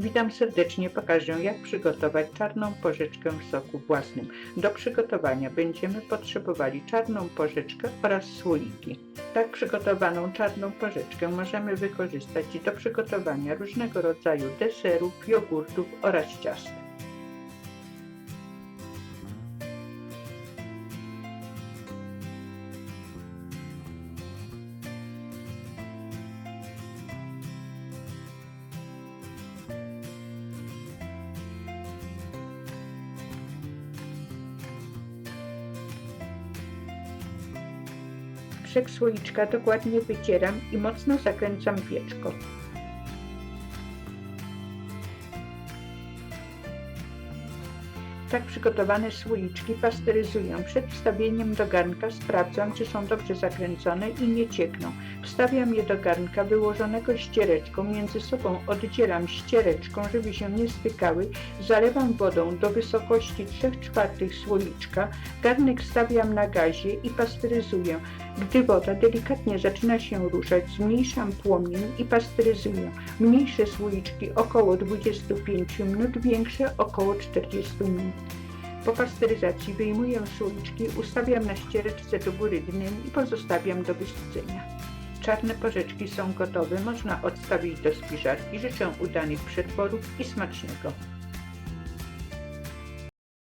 Witam serdecznie, pokażę jak przygotować czarną porzeczkę w soku własnym. Do przygotowania będziemy potrzebowali czarną porzeczkę oraz słoiki. Tak przygotowaną czarną porzeczkę możemy wykorzystać do przygotowania różnego rodzaju deserów, jogurtów oraz ciast. Brzeg słoiczka dokładnie wycieram i mocno zakręcam pieczką. Tak przygotowane słoiczki pasteryzuję. Przed wstawieniem do garnka sprawdzam, czy są dobrze zakręcone i nie ciekną. Wstawiam je do garnka wyłożonego ściereczką, między sobą oddzielam ściereczką, żeby się nie stykały, zalewam wodą do wysokości 3 czwartych słoiczka, garnek stawiam na gazie i pasteryzuję. Gdy woda delikatnie zaczyna się ruszać, zmniejszam płomień i pasteryzuję. Mniejsze słoiczki około 25 minut, większe około 40 minut. Po pasteryzacji wyjmuję słoiczki, ustawiam na ściereczce do góry dnem i pozostawiam do wystudzenia. Czarne porzeczki są gotowe, można odstawić do spiżarki. Życzę udanych przetworów i smacznego.